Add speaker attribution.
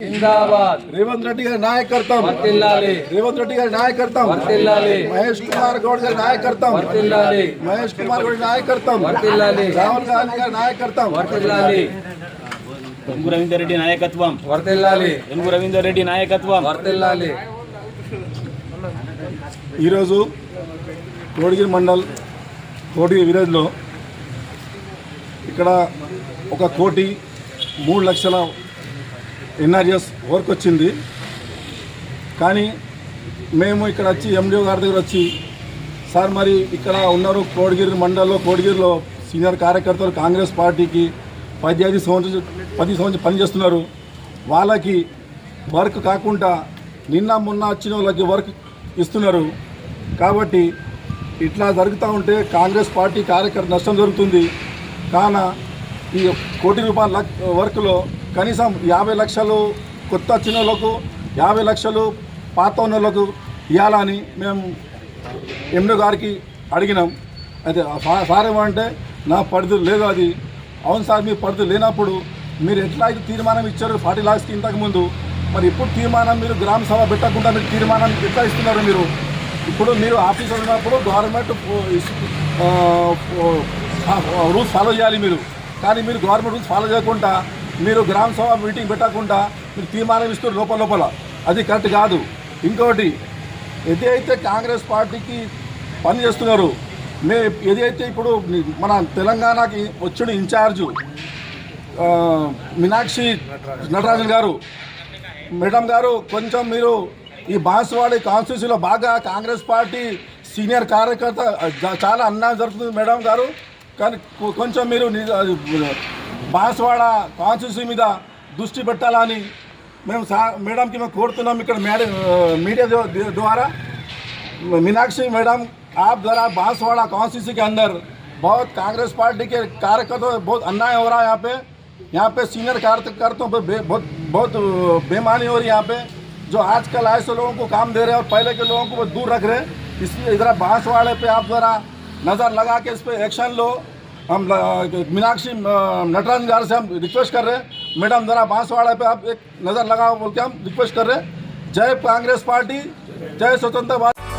Speaker 1: జిందాబాద్.
Speaker 2: రేవంత్ రెడ్డి గారి నాయకత్వం.
Speaker 1: వర్తిల్లాలి.
Speaker 2: రేవంత్ రెడ్డి గారి నాయకత్వం.
Speaker 1: వర్తిల్లాలి.
Speaker 2: మహేష్ కుమార్ గౌడ్ గారి నాయకత్వం.
Speaker 1: వర్తిల్లాలి.
Speaker 2: మహేష్ కుమార్ గౌడ్ నాయకత్వం.
Speaker 1: వర్తిల్లాలి.
Speaker 2: రాహుల్ గాంధీ గారి నాయకత్వం.
Speaker 1: వర్తిల్లాలి.
Speaker 3: వెనుగు రవీందర్ రెడ్డి నాయకత్వం.
Speaker 1: వర్తిల్లాలి.
Speaker 3: వెనుగు రవీందర్ రెడ్డి నాయకత్వం.
Speaker 1: వర్తిల్లాలి.
Speaker 2: ఈరోజు కోడిగిరి మండల్ కోడిగిరి విలేజ్లో ఇక్కడ ఒక కోటి మూడు లక్షల ఎన్ఆర్ఎస్ వర్క్ వచ్చింది కానీ మేము ఇక్కడ వచ్చి ఎండిఓ గారి దగ్గర వచ్చి సార్ మరి ఇక్కడ ఉన్నారు కోడిగిరి మండలంలో కోడిగిరిలో సీనియర్ కార్యకర్తలు కాంగ్రెస్ పార్టీకి పది ఐదు సంవత్సరం పది సంవత్సరం పనిచేస్తున్నారు. వాళ్ళకి వర్క్ కాకుండా నిన్న మొన్న వచ్చిన వాళ్ళకి వర్క్ ఇస్తున్నారు. కాబట్టి ఇట్లా జరుగుతూ ఉంటే కాంగ్రెస్ పార్టీ కార్యకర్త నష్టం జరుగుతుంది. కాన ఈ కోటి రూపాయల వర్క్లో కనీసం యాభై లక్షలు కొత్త వచ్చిన వాళ్ళకు యాభై లక్షలు పాత ఉన్న ఇవ్వాలని మేము ఎండో గారికి అడిగినాం. అయితే సార్ ఏమంటే నా పరిధి లేదు అది. అవును సార్ మీ పరిధి లేనప్పుడు మీరు ఎట్లా అయితే తీర్మానం ఇచ్చారు? ఫార్టీ లాక్స్కి ఇంతకుముందు మరి ఇప్పుడు తీర్మానం మీరు గ్రామ సభ పెట్టకుండా మీరు తీర్మానం ఎట్లా ఇస్తున్నారు మీరు? ఇప్పుడు మీరు ఆఫీస్ ఉన్నప్పుడు గవర్నమెంట్ రూల్స్ ఫాలో చేయాలి మీరు. కానీ మీరు గవర్నమెంట్ రూల్స్ ఫాలో చేయకుండా మీరు గ్రామ సభ మీటింగ్ పెట్టకుండా మీరు తీర్మానం ఇస్తారు లోపల లోపల. అది కరెక్ట్ కాదు. ఇంకోటి ఏదైతే కాంగ్రెస్ పార్టీకి పని చేస్తున్నారు మే ఏదైతే ఇప్పుడు మన తెలంగాణకి వచ్చిన ఇన్ఛార్జు మీనాక్షి నటరాజన్ గారు మేడం గారు కొంచెం మీరు ఈ బాన్స్వాడి కాన్స్టిట్యూన్సీలో బాగా కాంగ్రెస్ పార్టీ సీనియర్ కార్యకర్త చాలా అన్యాయం జరుగుతుంది మేడం గారు. కానీ కొంచెం మీరు బాన్స్వాడ కాన్స్టిట్యూన్సీ మీద దృష్టి పెట్టాలని మేము సా మేడంకి మేము కోరుతున్నాం ఇక్కడ మేడ मीडिया द्व- द्व- द्वारा मीनाक्षी मैडम आप जरा बांसवाड़ा कॉन्स्टिट्यूंसी के अंदर बहुत कांग्रेस पार्टी के कार्यकर्ताओं पे बहुत अन्याय हो रहा है यहाँ पे यहाँ पे सीनियर कार्यकर्ताओं पर बे- बहुत बहुत बेमानी हो रही है यहाँ पे जो आजकल आए सो लोगों को काम दे रहे हैं और पहले के लोगों को वो दूर रख रहे हैं इसलिए इधर बांसवाड़े पे आप जरा नज़र लगा के इस पर एक्शन लो हम मीनाक्षी नटराज गार से हम रिक्वेस्ट कर रहे हैं। मैडम, जरा बांसवाड़ा पे आप एक नज़र लगाओ, बोल के हम रिक्वेस्ट कर रहे हैं। जय कांग्रेस पार्टी, जय स्वतंत्र भारत